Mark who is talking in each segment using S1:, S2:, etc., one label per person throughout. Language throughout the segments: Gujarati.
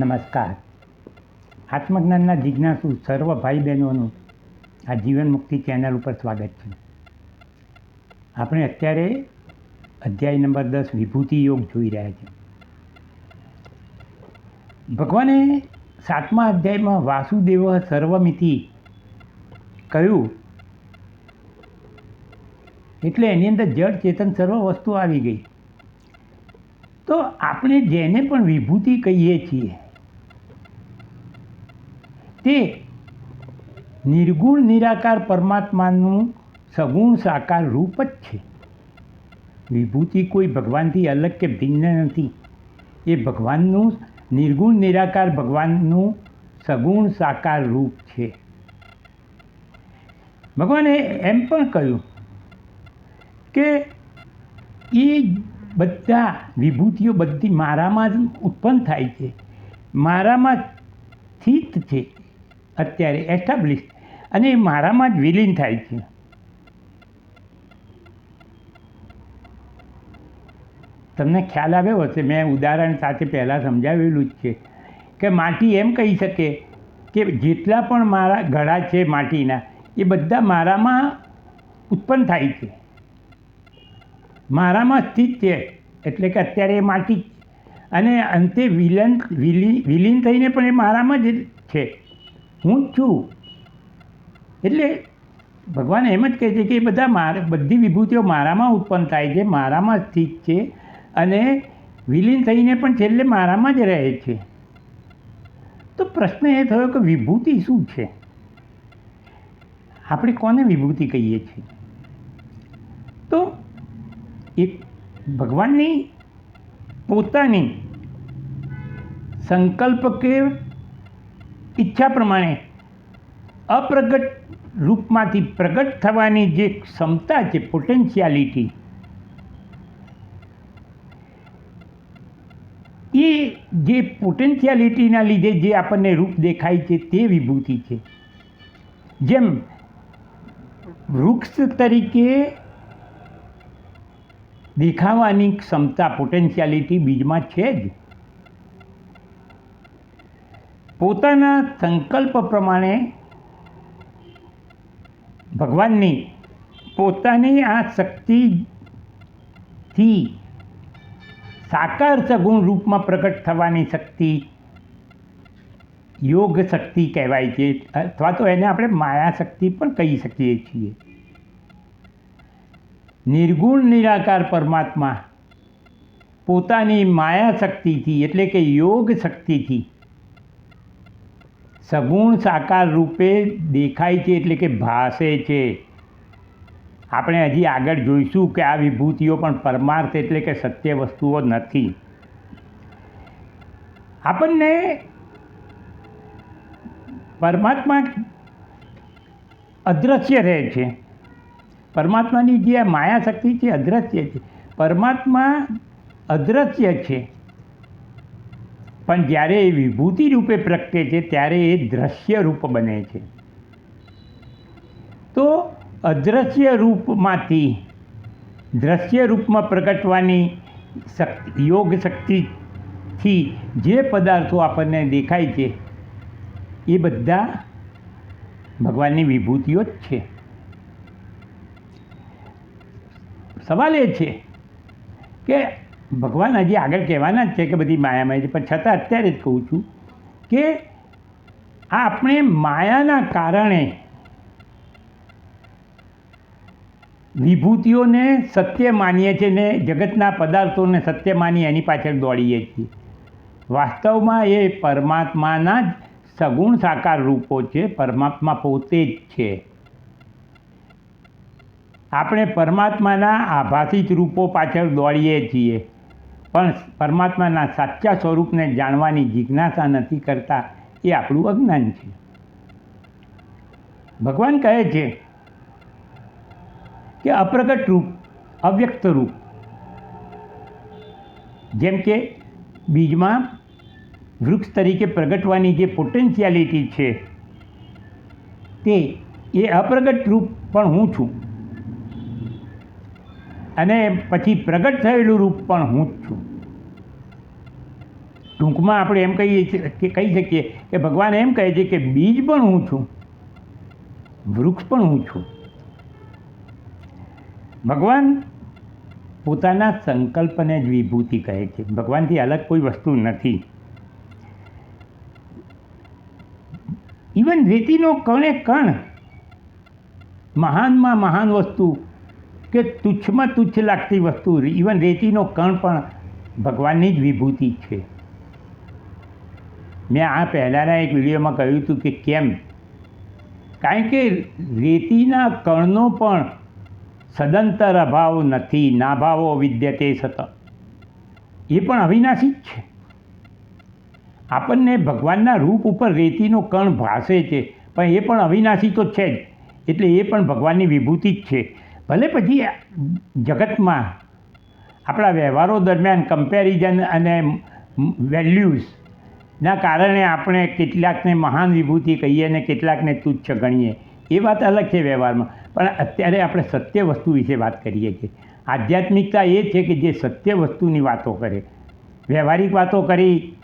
S1: નમસ્કાર. આત્મજ્ઞાનના જિજ્ઞાસુ સર્વ ભાઈ બહેનોનું આ જીવન મુક્તિ ચેનલ ઉપર સ્વાગત છે. આપણે અત્યારે અધ્યાય નંબર દસ, વિભૂતિ યોગ જોઈ રહ્યા છીએ. ભગવાને સાતમા અધ્યાયમાં વાસુદેવ સર્વમિતિ કહ્યું, એટલે એની અંદર જળ, ચેતન સર્વ વસ્તુ આવી ગઈ. તો આપણે જેને પણ વિભૂતિ કહીએ છીએ તે નિર્ગુણ, નિરાકાર પરમાત્માનું સગુણ, સાકાર રૂપ જ છે. વિભૂતિ કોઈ ભગવાનથી અલગ કે ભિન્ન નથી. એ ભગવાનનું નિર્ગુણ, નિરાકાર ભગવાનનું સગુણ, સાકાર રૂપ છે. ભગવાને એમ પણ કહ્યું કે એ બધા વિભૂતિઓ બધી મારામાં જ ઉત્પન્ન થાય છે. મારામાં સ્થિત છે. અત્યારે એસ્ટાબ્લિશ અને એ મારામાં જ વિલીન થાય છે. તમને ખ્યાલ આવ્યો હશે, મેં ઉદાહરણ સાથે પહેલાં સમજાવેલું જ છે કે માટી એમ કહી શકે કે જેટલા પણ મારા ઘડા છે માટીના, એ બધા મારામાં ઉત્પન્ન થાય છે. મારામાં સ્થિત છે, એટલે કે અત્યારે એ માટી અને અંતે વિલન વિલીન વિલીન થઈને પણ એ મારામાં જ છે. હું જ છું. એટલે ભગવાન એમ જ કહે છે કે એ બધા મારા, બધી વિભૂતિઓ મારામાં ઉત્પન્ન થાય છે, મારામાં સ્થિત છે અને વિલીન થઈને પણ છેલ્લે મારામાં જ રહે છે. તો પ્રશ્ન એ થયો કે વિભૂતિ શું છે? આપણે કોને વિભૂતિ કહીએ છીએ? તો એક ભગવાનની પોતાની સંકલ્પ કે ઈચ્છા પ્રમાણે અપ્રગટ રૂપમાંથી પ્રગટ થવાની જે ક્ષમતા છે પોટેન્શિયાલિટી એ જે પોટેન્શિયાલિટીના લીધે જે આપણને રૂપ દેખાય છે, તે વિભૂતિ છે. જેમ વૃક્ષ તરીકે દેખાવાની ક્ષમતા પોટેન્શિયાલિટી બીજમાં છે જ. પોતાના સંકલ્પ પ્રમાણે ભગવાનની પોતાની આ શક્તિથી સાકાર સગુણ રૂપમાં પ્રગટ થવાની શક્તિ, યોગ શક્તિ કહેવાય છે. અથવા તો એને આપણે માયા શક્તિ પણ કહી શકીએ છીએ. નિર્ગુણ, નિરાકાર પરમાત્મા પોતાની માયા શક્તિથી, એટલે કે યોગ શક્તિથી સગુણ સાકાર રૂપે દેખાય છે એટલે કે ભાસે છે. આપણે હજી આગળ જોઈશું કે આ વિભૂતિઓ પણ પરમાર્થ એટલે કે સત્ય વસ્તુઓ નથી. આપણને પરમાત્મા અદ્રશ્ય રહે છે. પરમાત્માની જે માયા શક્તિ છે અદ્રશ્ય છે. પરમાત્મા અદ્રશ્ય છે. પણ જ્યારે એ વિભૂતિ રૂપે પ્રગટે છે, ત્યારે એ દ્રશ્ય રૂપ બને છે. તો અદ્રશ્ય રૂપમાંથી દ્રશ્ય રૂપમાં પ્રગટવાની શક્તિ, યોગ શક્તિથી જે પદાર્થો આપણને દેખાય છે, એ બધા ભગવાનની વિભૂતિઓ જ છે. સવાલ એ છે કે ભગવાન હજી આગળ કહેવાના જ છે કે બધી માયામય છે, પણ છતાં અત્યારે જ કહું છું કે આ આપણે માયાના કારણે વિભૂતિઓને સત્ય માનીએ છીએ ને જગતના પદાર્થોને સત્ય માની એની પાછળ દોડીએ છીએ. વાસ્તવમાં એ પરમાત્માના જ સગુણ સાકાર રૂપો છે, પરમાત્મા પોતે જ છે. આપણે પરમાત્માના આભાસિત રૂપો પાછળ દોડીએ છીએ. પણ પરમાત્માના સાચા સ્વરૂપને જાણવાની જિજ્ઞાસા નથી કરતા, એ આપણું અજ્ઞાન છે. ભગવાન કહે છે કે અપ્રગટ રૂપ, અવ્યક્ત રૂપ. જેમ કે બીજમાં વૃક્ષ તરીકે પ્રગટવાની જે પોટેન્શિયાલિટી છે, તે એ અપ્રગટ રૂપ પણ હું છું. અને પછી પ્રગટ થયેલું રૂપ પણ હું જ છું. ટૂંકમાં આપણે એમ કહીએ કહી શકીએ કે ભગવાન એમ કહે છે કે બીજ પણ હું છું, વૃક્ષ પણ હું છું. ભગવાન પોતાના સંકલ્પને જ વિભૂતિ કહે છે. ભગવાનથી અલગ કોઈ વસ્તુ નથી. ઇવન રેતીનો કણે કણ, મહાનમાં મહાન વસ્તુ કે તુચ્છમાં તુચ્છ લાગતી વસ્તુ ઇવન રેતીનો કણ પણ ભગવાનની જ વિભૂતિ છે. મેં આ પહેલાંના એક વિડીયોમાં કહ્યું હતું કે કેમ? કારણ કે રેતીના કણનો પણ સદંતર અભાવ નથી, નાભાવો વિદ્યતે સત. એ પણ અવિનાશી જ છે. આપણને ભગવાનના રૂપ ઉપર રેતીનો કણ ભાસે છે, પણ એ પણ અવિનાશી તો છે જ. એટલે એ પણ ભગવાનની વિભૂતિ જ છે. ભલે પછી જગતમાં આપણા વ્યવહારો દરમિયાન કમ્પેરિઝન અને વેલ્યુઝના કારણે આપણે કેટલાકને મહાન વિભૂતિ કહીએ અને કેટલાકને તુચ્છ ગણીએ, એ વાત અલગ છે વ્યવહારમાં. પણ અત્યારે આપણે સત્ય વસ્તુ વિશે વાત કરીએ છીએ. આધ્યાત્મિકતા એ છે કે જે સત્ય વસ્તુની વાતો કરે. વ્યવહારિક વાતો કરી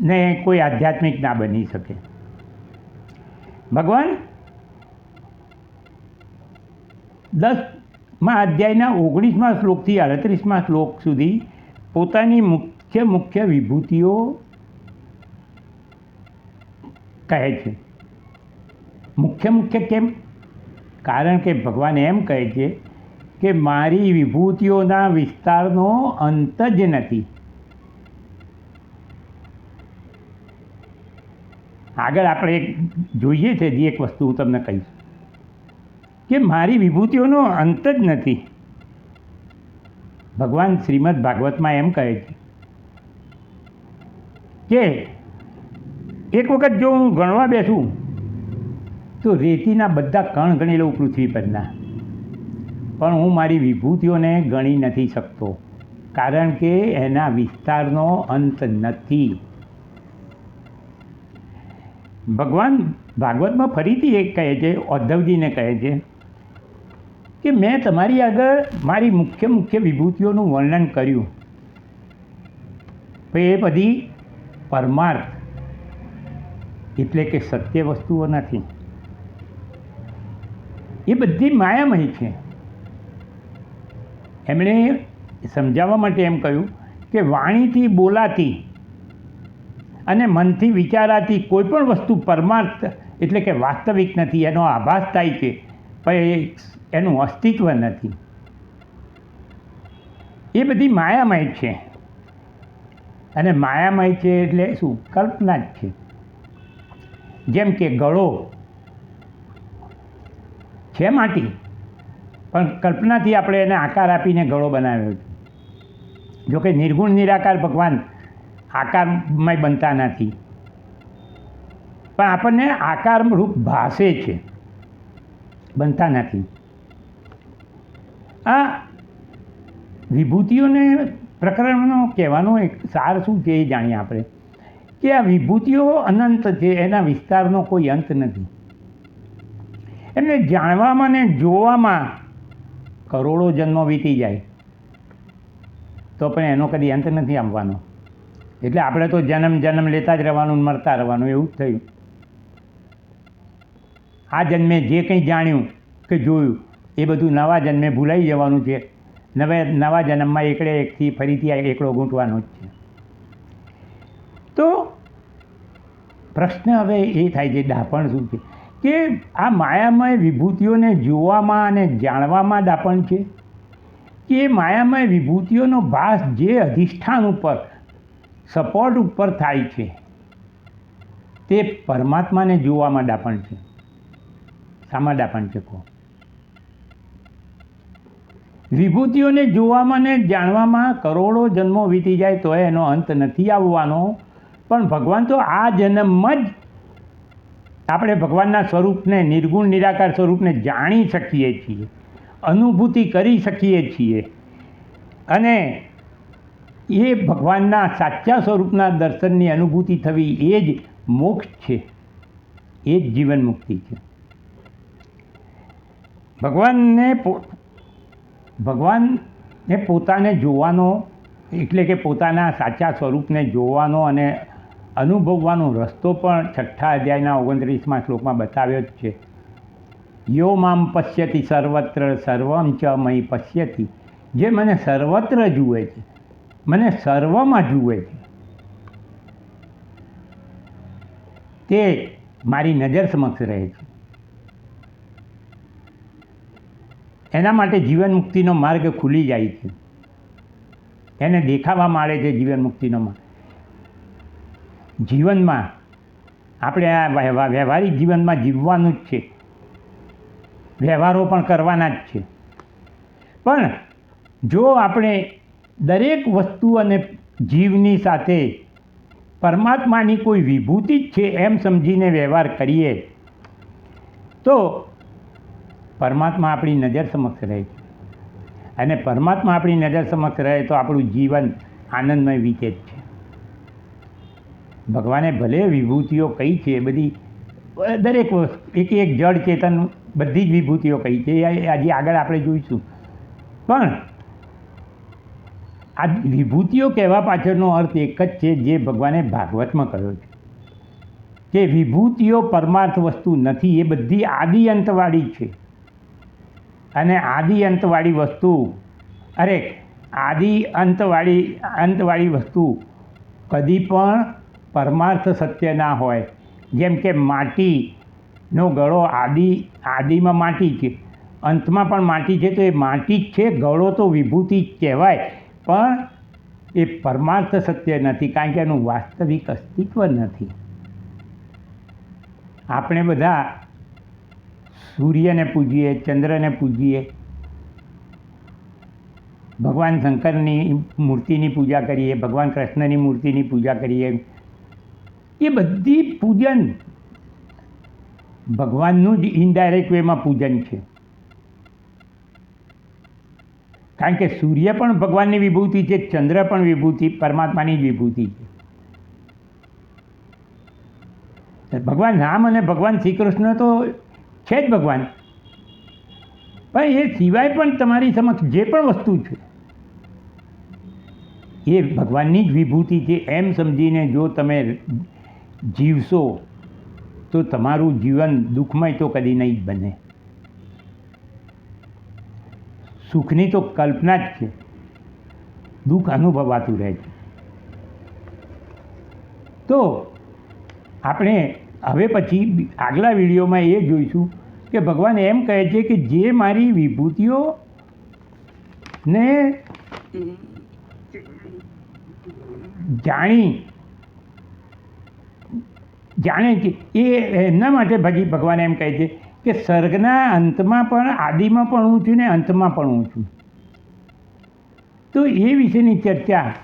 S1: ને કોઈ આધ્યાત્મિક ના બની શકે. ભગવાન દસમા અધ્યાયના ઓગણીસમાં શ્લોકથી અડત્રીસમાં શ્લોક સુધી પોતાની મુખ્ય મુખ્ય વિભૂતિઓ કહે છે. મુખ્ય મુખ્ય કેમ? કારણ કે ભગવાન એમ કહે છે કે મારી વિભૂતિઓના વિસ્તારનો અંત જ નથી. આગળ આપણે જોઈએ છે જે એક વસ્તુ હું તમને કહીશ. કે મારી વિભૂતિઓનો અંત જ નથી. ભગવાન શ્રીમદ ભાગવતમાં એમ કહે છે કે એક વખત જો હું ગણવા બેસું, તો રેતીના બધા કણ ગણી લઉં પૃથ્વી પરના. પણ હું મારી વિભૂતિઓને ગણી નથી શકતો, કારણ કે એના વિસ્તારનો અંત નથી. ભગવાન ભાગવતમાં ફરીથી એક કહે છે ઉદ્ધવજીને કહે છે કે મેં તમારી આગળ મારી મુખ્ય મુખ્ય વિભૂતિઓનું વર્ણન કર્યું. પણ એ બધી પરમાર્થ એટલે કે સત્ય વસ્તુઓ નથી. એ બધી માયામય છે. એમણે સમજાવવા માટે એમ કહ્યું કે વાણીથી બોલાતી અને મનથી વિચારાતી કોઈ પણ વસ્તુ પરમાર્થ એટલે કે વાસ્તવિક નથી, એનો આભાસ થાય છે. પણ એ એનું અસ્તિત્વ નથી. એ બધી માયામય છે. અને માયામય છે એટલે શું? કલ્પના જ છે. જેમ કે ગળો છે માટી, પણ કલ્પનાથી આપણે એને આકાર આપીને ગળો બનાવ્યો છે. જોકે નિર્ગુણ નિરાકાર ભગવાન આકારમય બનતા નથી. પણ આપણને આકારરૂપ રૂપ ભાસે છે. બનતા નથી. આ વિભૂતિઓને પ્રકરણનો કહેવાનો એક સાર શું છે એ જાણીએ આપણે. કે આ વિભૂતિઓ અનંત છે, એના વિસ્તારનો કોઈ અંત નથી. એમને જાણવામાં ને જોવામાં કરોડો જન્મો વીતી જાય. તો પણ એનો કદી અંત નથી આવવાનો. એટલે આપણે તો જન્મ જન્મ લેતા જ રહેવાનું મરતા રહેવાનું એવું જ થયું. આ જન્મે જે કંઈ જાણ્યું કે જોયું, એ બધું નવા જન્મે ભૂલાઈ જવાનું છે. નવે, નવા જન્મમાં એકડે એકથી ફરીથી આ એકડો ગૂંટવાનો જ છે. તો પ્રશ્ન હવે એ થાય છે, ડાપણ શું છે? કે આ માયામય વિભૂતિઓને જોવામાં અને જાણવામાં દાપણ છે? કે માયામય વિભૂતિઓનો ભાસ જે અધિષ્ઠાન ઉપર, સપોર્ટ ઉપર થાય છે, તે પરમાત્માને જોવામાં દાપણ છે? શામાં પંચકો વિભૂતિઓને જોવામાં ને જાણવામાં કરોડો જન્મો વીતી જાય તો એનો અંત નથી આવવાનો. પણ ભગવાન તો આ જન્મમાં જ આપણે ભગવાનના સ્વરૂપને નિર્ગુણ, નિરાકાર સ્વરૂપને જાણી શકીએ છીએ. અનુભૂતિ કરી શકીએ છીએ. અને એ ભગવાનના સાચા સ્વરૂપના દર્શનની અનુભૂતિ થવી એ જ મોક્ષ છે. એ જ જીવન મુક્તિ છે. ભગવાનને ભગવાનને પોતાને જોવાનો, એટલે કે પોતાના સાચા સ્વરૂપને જોવાનો અને અનુભવવાનો રસ્તો પણ છઠ્ઠા અધ્યાયના ઓગણત્રીસમાં શ્લોકમાં બતાવ્યો જ છે. યો મામ પશ્યતિ સર્વત્ર, સર્વમ ચ મય પશ્યતિ. જે મને સર્વત્ર જુએ છે, મને સર્વમાં જુએ છે. તે મારી નજર સમક્ષ રહે છે. એના માટે જીવન મુક્તિનો માર્ગ ખુલી જાય છે. એને દેખાવા માંડે છે જીવન મુક્તિનો માર્ગ. જીવનમાં આપણે આ વ્યવ- વ્યવહારિક જીવનમાં જીવવાનું જ છે. વ્યવહારો પણ કરવાના જ છે. પણ જો આપણે દરેક વસ્તુ અને જીવની સાથે પરમાત્માની કોઈ વિભૂતિ જ છે એમ સમજીને વ્યવહાર કરીએ, તો પરમાત્મા આપણી નજર સમક્ષ રહે છે. અને પરમાત્મા આપણી નજર સમક્ષ રહે તો આપણું જીવન આનંદમય વીતે જ છે. ભગવાને ભલે વિભૂતિઓ કહી છે, એ બધી, દરેક એક એક જળ ચેતન બધી જ વિભૂતિઓ કહી છે, એ આજે આગળ આપણે જોઈશું. પણ આ વિભૂતિઓ કહેવા પાછળનો અર્થ એક જ છે, જે ભગવાને ભાગવતમાં કહ્યો છે. કે વિભૂતિઓ પરમાર્થ વસ્તુ નથી, એ બધી આદિ અંતવાળી છે. અને આદિ અંતવાળી વસ્તુ. અરે, આદિ અંતવાળી અંતવાળી વસ્તુ કદી પણ પરમાર્થ સત્ય ના હોય. જેમ કે માટીનો ગળો આદિ, આદિમાં માટી છે. અંતમાં પણ માટી છે, તો એ માટી જ છે. ગળો તો વિભૂતિ જ કહેવાય. પણ એ પરમાર્થ સત્ય નથી, કારણ કે એનું વાસ્તવિક અસ્તિત્વ નથી. આપણે બધા સૂર્યને પૂજીએ, ચંદ્રને પૂજીએ. ભગવાન શંકરની મૂર્તિની પૂજા કરીએ, ભગવાન કૃષ્ણની મૂર્તિની પૂજા કરીએ. એ બધી પૂજન ભગવાનનું જ ઇનડાયરેક્ટ વેમાં પૂજન છે. કારણ કે સૂર્ય પણ ભગવાનની વિભૂતિ છે, ચંદ્ર પણ વિભૂતિ, પરમાત્માની જ વિભૂતિ છે. ભગવાન રામ અને ભગવાન શ્રી કૃષ્ણ તો છે જ ભગવાન. પણ એ સિવાય પણ તમારી સમક્ષ જે પણ વસ્તુ છે, એ ભગવાનની જ વિભૂતિ છે. એમ સમજીને જો તમે જીવશો, તો તમારું જીવન દુઃખમય તો કદી નહીં જ બને. સુખની તો કલ્પના જ છે. દુઃખ અનુભવાતું રહે છે. તો આપણે હવે પછી આગલા વિડીયોમાં એ જોઈશું કે ભગવાન એમ કહે છે કે જે મારી વિભૂતિઓ ને જાણી, જાણે છે, એ એમના માટે ભજી ભગવાન એમ કહે છે કે સર્ગના અંતમાં પણ, આદિમાં પણ હું છું ને અંતમાં પણ હું છું. તો એ વિશેની ચર્ચા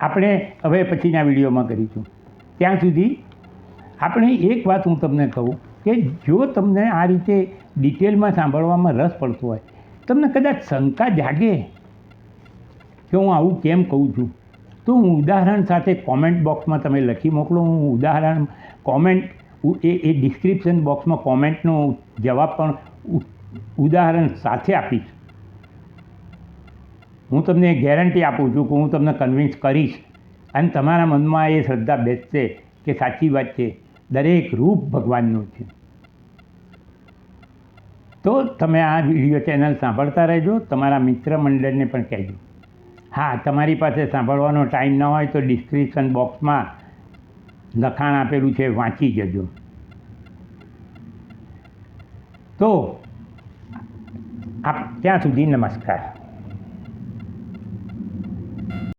S1: આપણે હવે પછીના વિડીયોમાં કરીશું. ત્યાં સુધી આપણે એક વાત હું તમને કહું કે જો તમને આ રીતે ડિટેલમાં સાંભળવામાં રસ પડતો હોય, તમને કદાચ શંકા જાગે કે હું આવું કેમ કહું છું, તો હું ઉદાહરણ સાથે કોમેન્ટ બોક્સમાં તમે લખી મોકલો. હું ઉદાહરણ કોમેન્ટ એ એ ડિસ્ક્રિપ્શન બોક્સમાં કોમેન્ટનો જવાબ પણ ઉદાહરણ સાથે આપીશ. હું તમને ગેરંટી આપું છું કે હું તમને કન્વિન્સ કરીશ અને તમારા મનમાં એ શ્રદ્ધા બેસશે કે સાચી વાત છે. દરેક રૂપ ભગવાનનું છે. તો તમે આ વીડિયો ચેનલ સાંભળતા રહેજો, તમારા મિત્ર મંડળને પણ કહેજો. હા, તમારી પાસે સાંભળવાનો ટાઈમ ન હોય તો ડિસ્ક્રિપ્શન બોક્સમાં લખાણ આપેલું છે, વાંચી જજો. તો, આપ ત્યાં સુધી નમસ્કાર.